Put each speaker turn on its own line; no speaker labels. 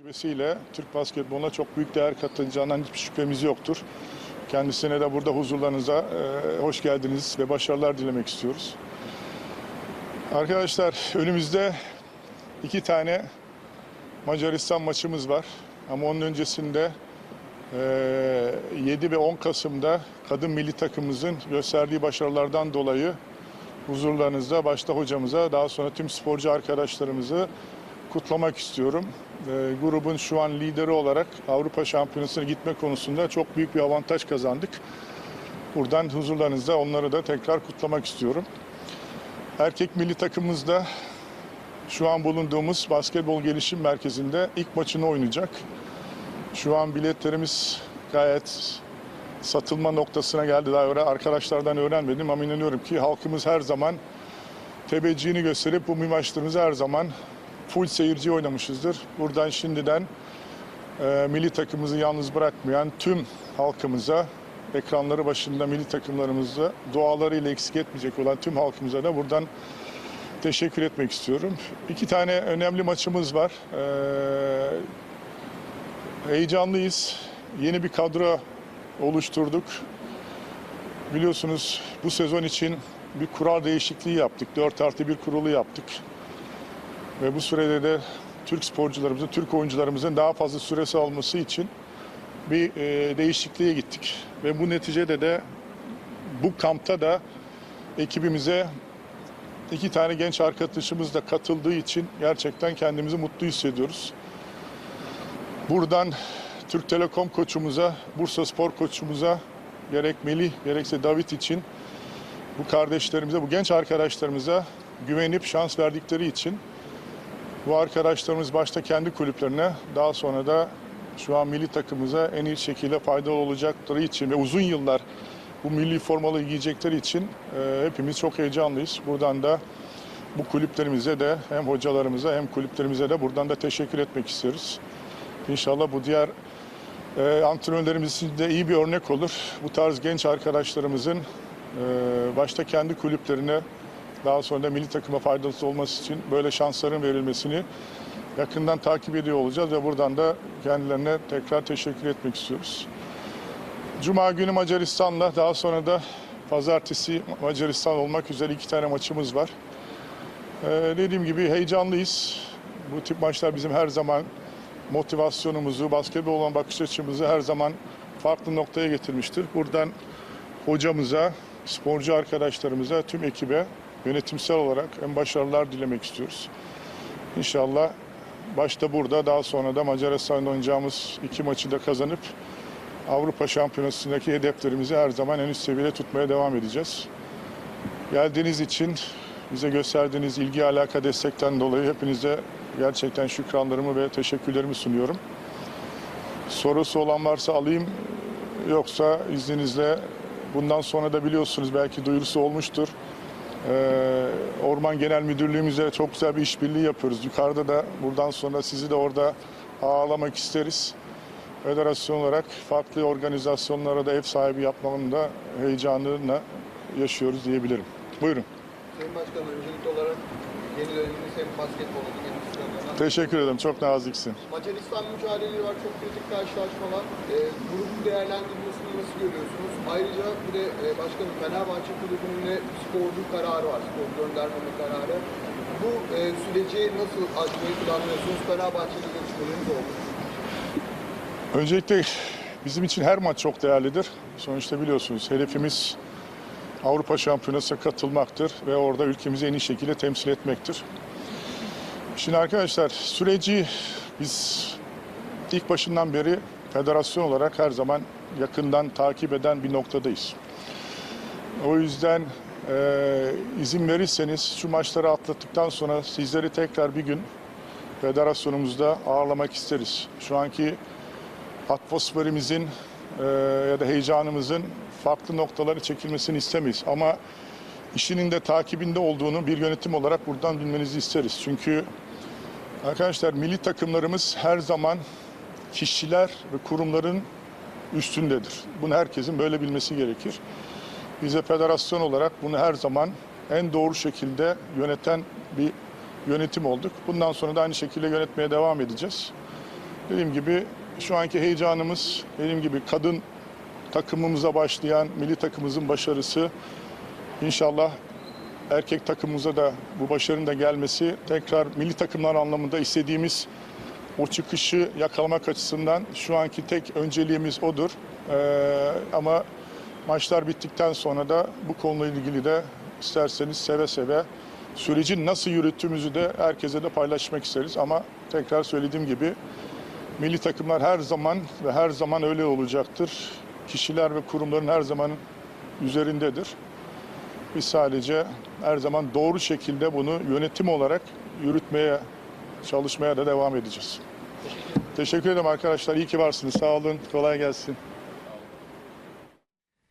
Tecrübesiyle Türk basketboluna çok büyük değer katacağından hiçbir şüphemiz yoktur. Kendisine de burada huzurlarınıza e, hoş geldiniz ve başarılar dilemek istiyoruz. Arkadaşlar önümüzde iki tane Macaristan maçımız var. Ama onun öncesinde e, 7 ve 10 Kasım'da kadın milli takımımızın gösterdiği başarılardan dolayı huzurlarınızda başta hocamıza daha sonra tüm sporcu arkadaşlarımızı kutlamak istiyorum. E, grubun şu an lideri olarak Avrupa Şampiyonası'na gitme konusunda çok büyük bir avantaj kazandık. Buradan huzurlarınızda onları da tekrar kutlamak istiyorum. Erkek milli takımımızda şu an bulunduğumuz basketbol gelişim merkezinde ilk maçını oynayacak. Şu an biletlerimiz gayet satılma noktasına geldi. Daha öyle arkadaşlardan öğrenmedim ama inanıyorum ki halkımız her zaman teveccühünü gösterip bu maçlarımızı her zaman full seyirci oynamışızdır. Buradan şimdiden e, milli takımımızı yalnız bırakmayan tüm halkımıza, ekranları başında milli takımlarımızda dualarıyla eksik etmeyecek olan tüm halkımıza da buradan teşekkür etmek istiyorum. İki tane önemli maçımız var. Ee, heyecanlıyız. Yeni bir kadro oluşturduk. Biliyorsunuz bu sezon için bir kural değişikliği yaptık. 4 artı 1 kurulu yaptık. Ve bu sürede de Türk sporcularımızın, Türk oyuncularımızın daha fazla süresi alması için bir e, değişikliğe gittik. Ve bu neticede de bu kampta da ekibimize iki tane genç arkadaşımız da katıldığı için gerçekten kendimizi mutlu hissediyoruz. Buradan Türk Telekom koçumuza, Bursa Spor koçumuza gerek Melih gerekse David için bu kardeşlerimize, bu genç arkadaşlarımıza güvenip şans verdikleri için bu arkadaşlarımız başta kendi kulüplerine daha sonra da şu an milli takımımıza en iyi şekilde faydalı olacakları için ve uzun yıllar bu milli formalı giyecekleri için e, hepimiz çok heyecanlıyız. Buradan da bu kulüplerimize de hem hocalarımıza hem kulüplerimize de buradan da teşekkür etmek isteriz. İnşallah bu diğer e, antrenörlerimiz için de iyi bir örnek olur. Bu tarz genç arkadaşlarımızın e, başta kendi kulüplerine daha sonra da milli takıma faydalı olması için böyle şansların verilmesini yakından takip ediyor olacağız ve buradan da kendilerine tekrar teşekkür etmek istiyoruz. Cuma günü Macaristan'la daha sonra da pazartesi Macaristan olmak üzere iki tane maçımız var. Ee, dediğim gibi heyecanlıyız. Bu tip maçlar bizim her zaman motivasyonumuzu, basketbol olan bakış açımızı her zaman farklı noktaya getirmiştir. Buradan hocamıza, sporcu arkadaşlarımıza, tüm ekibe yönetimsel olarak en başarılar dilemek istiyoruz. İnşallah başta burada daha sonra da Macaristan'da oynayacağımız iki maçı da kazanıp Avrupa Şampiyonası'ndaki hedeflerimizi her zaman en üst seviyede tutmaya devam edeceğiz. Geldiğiniz için bize gösterdiğiniz ilgi, alaka, destekten dolayı hepinize gerçekten şükranlarımı ve teşekkürlerimi sunuyorum. Sorusu olan varsa alayım. Yoksa izninizle bundan sonra da biliyorsunuz belki duyurusu olmuştur. Ee, Orman Genel Müdürlüğümüze çok güzel bir işbirliği yapıyoruz. Yukarıda da buradan sonra sizi de orada ağırlamak isteriz. Federasyon olarak farklı organizasyonlara da ev sahibi yapmanın da heyecanını yaşıyoruz diyebilirim. Buyurun.
Sayın Başkanım öncelikli olarak yeni döneminiz hem basketbolda hem İslam'da.
Teşekkür ederim. Çok naziksin.
Macaristan mücadeleleri var. Çok kritik karşılaşmalar. E, grubu değerlendirmesini nasıl görüyorsunuz? Ayrıca bir de e, başkanım Fenerbahçe Kulübü'nün de sporcu kararı var. Spor göndermeme kararı. Bu e, süreci nasıl aşmayı planlıyorsunuz? Fenerbahçe'de görüşmeleriniz oldu.
Öncelikle bizim için her maç çok değerlidir. Sonuçta biliyorsunuz hedefimiz Avrupa Şampiyonası'na katılmaktır ve orada ülkemizi en iyi şekilde temsil etmektir. Şimdi arkadaşlar süreci biz ilk başından beri federasyon olarak her zaman yakından takip eden bir noktadayız. O yüzden e, izin verirseniz şu maçları atlattıktan sonra sizleri tekrar bir gün federasyonumuzda ağırlamak isteriz. Şu anki atmosferimizin e, ya da heyecanımızın farklı noktaları çekilmesini istemeyiz. Ama işinin de takibinde olduğunu bir yönetim olarak buradan bilmenizi isteriz. Çünkü arkadaşlar milli takımlarımız her zaman kişiler ve kurumların üstündedir. Bunu herkesin böyle bilmesi gerekir. Bize federasyon olarak bunu her zaman en doğru şekilde yöneten bir yönetim olduk. Bundan sonra da aynı şekilde yönetmeye devam edeceğiz. Dediğim gibi şu anki heyecanımız, dediğim gibi kadın takımımıza başlayan milli takımımızın başarısı inşallah erkek takımımıza da bu başarının da gelmesi tekrar milli takımlar anlamında istediğimiz o çıkışı yakalamak açısından şu anki tek önceliğimiz odur. Ee, ama maçlar bittikten sonra da bu konuyla ilgili de isterseniz seve seve süreci nasıl yürüttüğümüzü de herkese de paylaşmak isteriz. Ama tekrar söylediğim gibi milli takımlar her zaman ve her zaman öyle olacaktır. Kişiler ve kurumların her zaman üzerindedir. Biz sadece her zaman doğru şekilde bunu yönetim olarak yürütmeye çalışmaya da devam edeceğiz. Teşekkür ederim arkadaşlar. İyi ki varsınız. Sağ olun. Kolay gelsin.